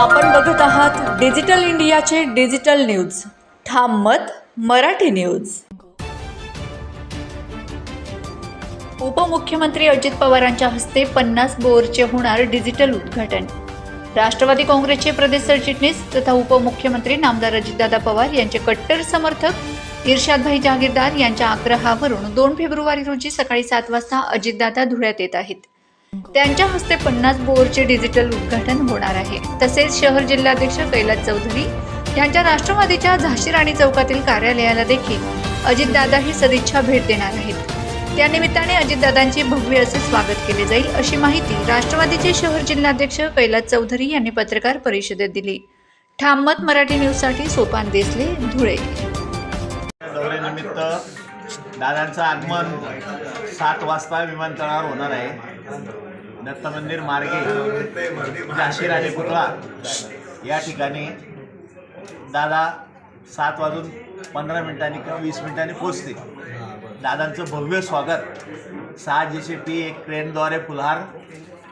आपण बघत आहात डिजिटल इंडियाचे डिजिटल न्यूज. ठाम मत मराठी न्यूज. उपमुख्यमंत्री अजित पवारांच्या हस्ते पन्नास बोरचे होणार डिजिटल उद्घाटन. राष्ट्रवादी काँग्रेसचे प्रदेश सरचिटणीस तथा उपमुख्यमंत्री नामदार अजितदादा पवार यांचे कट्टर समर्थक इर्शादभाई जहागीरदार यांच्या आग्रहावरून दोन फेब्रुवारी रोजी सकाळी सात वाजता अजितदादा धुळ्यात येत आहेत. त्यांच्या हस्ते पन्नास बोअरचे डिजिटल उद्घाटन होणार आहे. तसेच शहर जिल्हाध्यक्ष कैलास चौधरी यांच्या राष्ट्रवादीच्या झाशी राणी चौकातील कार्यालयाला देखील अजितदादा ही सदिच्छा भेट देणार आहेत. त्यानिमित्ताने अजितदादांचे भव्य असे स्वागत केले जाईल अशी माहिती राष्ट्रवादीचे शहर जिल्हाध्यक्ष कैलास चौधरी यांनी पत्रकार परिषदेत दिली. ठाममत मराठी न्यूजसाठी सोपान देसले धुळे. दौऱ्यानिमित्त दादांचं आगमन सात वाजता विमानतळावर होणार आहे. दत्त मंदिर मार्गे झाशी राणी पुतळा या ठिकाणी दादा सात वाजून पंधरा मिनिटांनी किंवा वीस मिनिटांनी पोचते दादांचं भव्य स्वागत. सहा जी सी पी एक ट्रेनद्वारे फुलहार.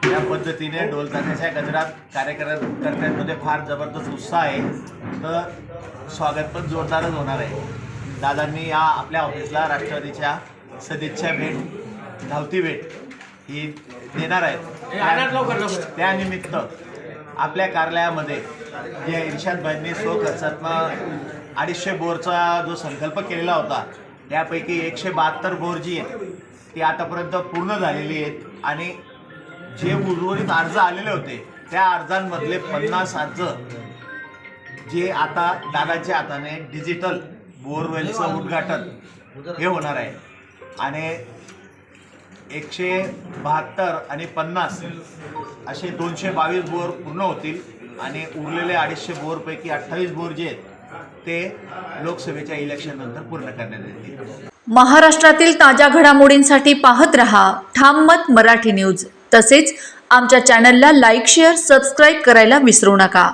या पद्धतीने ढोलताशाच्या गजरात कार्यकर्त्यांमध्ये फार जबरदस्त उत्साह आहे. तर स्वागत पण जोरदारच होणार आहे. दादांनी या आपल्या ऑफिसला राष्ट्रवादीच्या सदिच्छा भेट धावती भेट ही देणार आहेत. त्यानिमित्त आपल्या कार्यालयामध्ये जे इर्शादभाईंनी स्वखर्चातनं अडीचशे बोरचा जो संकल्प केलेला होता त्यापैकी एकशे बहात्तर बोर जी आहेत ती आतापर्यंत पूर्ण झालेली आहेत. आणि जे उर्वरित अर्ज आलेले होते त्या अर्जांमधले पन्नास अर्ज जे आता दादाच्या हाताने डिजिटल बोरवेलचं उद्घाटन हे होणार आहे. आणि एकशे बहात्तर आणि पन्नास असे दोनशे बावीस बोर पूर्ण होतील आणि उरलेले अडीचशे बोरपैकी अठ्ठावीस बोर जे आहेत ते लोकसभेच्या इलेक्शन नंतर पूर्ण करण्यात येतील. महाराष्ट्रातील ताज्या घडामोडींसाठी पाहत रहा ठाम मत मराठी न्यूज. तसेच आमच्या चॅनलला लाईक शेअर सबस्क्राईब करायला विसरू नका.